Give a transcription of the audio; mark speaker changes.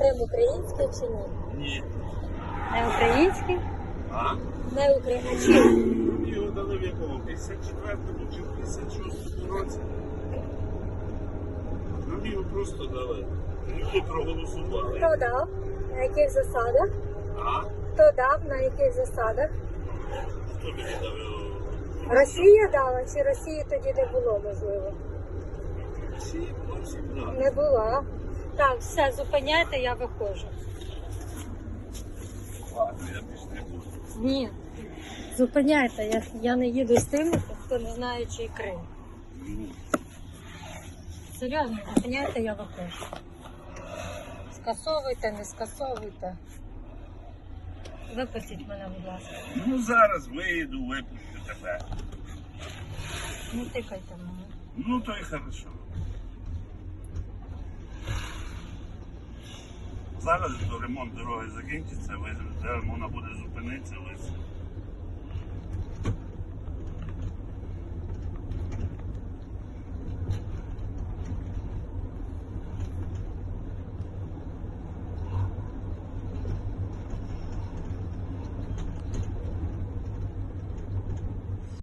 Speaker 1: Крим український чи ні?
Speaker 2: Ні.
Speaker 1: Не український?
Speaker 2: А?
Speaker 1: Не український.
Speaker 2: Його дали в якому? 54-му чи в 56-му році? Нам його просто дали. Люди проголосували.
Speaker 1: Хто дав? На яких засадах?
Speaker 2: А?
Speaker 1: Хто дав? На яких засадах?
Speaker 2: Хто тобі дав його?
Speaker 1: Росія дала, чи Росії тоді не було, можливо?
Speaker 2: Всі, всі дали.
Speaker 1: Не була. Так, все, зупиняйте, я виходжу. Ні. Зупиняйте, я, я не їду з тими, хто не знає, чий Крим. Серйозно, зупиняйте, я виходжу. Скасовуйте, не скасовуйте. Випустіть мене, будь ласка.
Speaker 2: Ну зараз виїду, випущу тебе.
Speaker 1: Не тикайте мене.
Speaker 2: Ну то й хорошо. Зараз ремонт дороги закінчиться, можна буде зупинитися,